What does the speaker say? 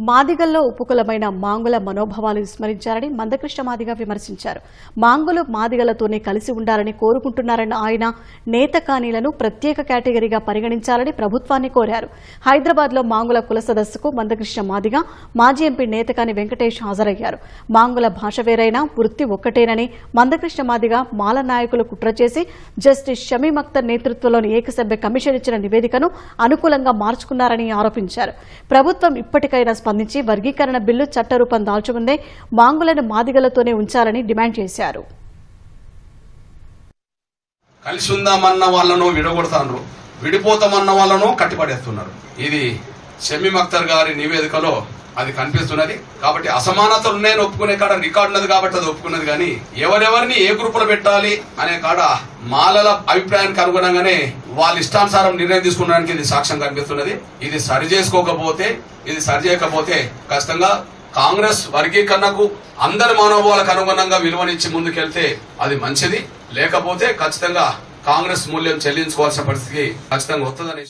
మాదిగల్లో ఉపకులమైన మాంగుల మనోభావాలు విస్మరించారని మందకృష్ణ మాదిగ విమర్శించారు. మాంగులు మాదిగలతోనే కలిసి ఉండాలని కోరుకుంటున్నారన్న ఆయన నేత కానీలను ప్రత్యేక కేటగిరీగా పరిగణించాలని ప్రభుత్వాన్ని కోరారు. హైదరాబాద్లో మాంగుల కుల సదస్సుకు మందకృష్ణ మాదిగ మాజీ ఎంపీ నేతకాని వెంకటేష్ హాజరయ్యారు. మాంగుల భాష వేరైనా వృత్తి ఒక్కటేనని మందకృష్ణ మాదిగ మాల నాయకులు కుట్ర చేసి జస్టిస్ షమీమ్ అఖ్తర్ నేతృత్వంలోని ఏకసభ్య కమిషన్ ఇచ్చిన నివేదికను అనుకూలంగా మార్చుకున్నారని ఆరోపించారు. ప్రభుత్వం ఇప్పటికైనా స్పందించి వర్గీకరణ బిల్లు చట్టరూపం దాల్చముందే మాంగులను మాదిగలతోనే ఉంచాలని డిమాండ్ చేశారు. కలిసి ఉందామన్న వాళ్ళను విడగొడతాను విడిపోతామన్న వాళ్ళను కట్టిపడేస్తున్నారు. ఇది షమీమ్ అఖ్తర్ గారి నివేదికలో అది కనిపిస్తున్నది. కాబట్టి అసమానతలు ఉన్నాయని ఒప్పుకునే కాడ రికార్డు ఉన్నది కాబట్టి అది ఒప్పుకున్నది. కానీ ఎవరెవరిని ఏ గ్రూపులో పెట్టాలి అనే కాడ మాలల అభిప్రాయానికి అనుగుణంగానే వాళ్ళ ఇష్టానుసారం నిర్ణయం తీసుకోవడానికి ఇది సాక్ష్యం కనిపిస్తున్నది. ఇది సరి చేసుకోకపోతే ఇది సరి చేయకపోతే ఖచ్చితంగా కాంగ్రెస్ వర్గీకరణకు అందరి మనోభావాలకు అనుగుణంగా విలువనిచ్చి ముందుకెళ్తే అది మంచిది. లేకపోతే ఖచ్చితంగా కాంగ్రెస్ మూల్యం చెల్లించుకోవాల్సిన పరిస్థితి ఖచ్చితంగా వస్తుందని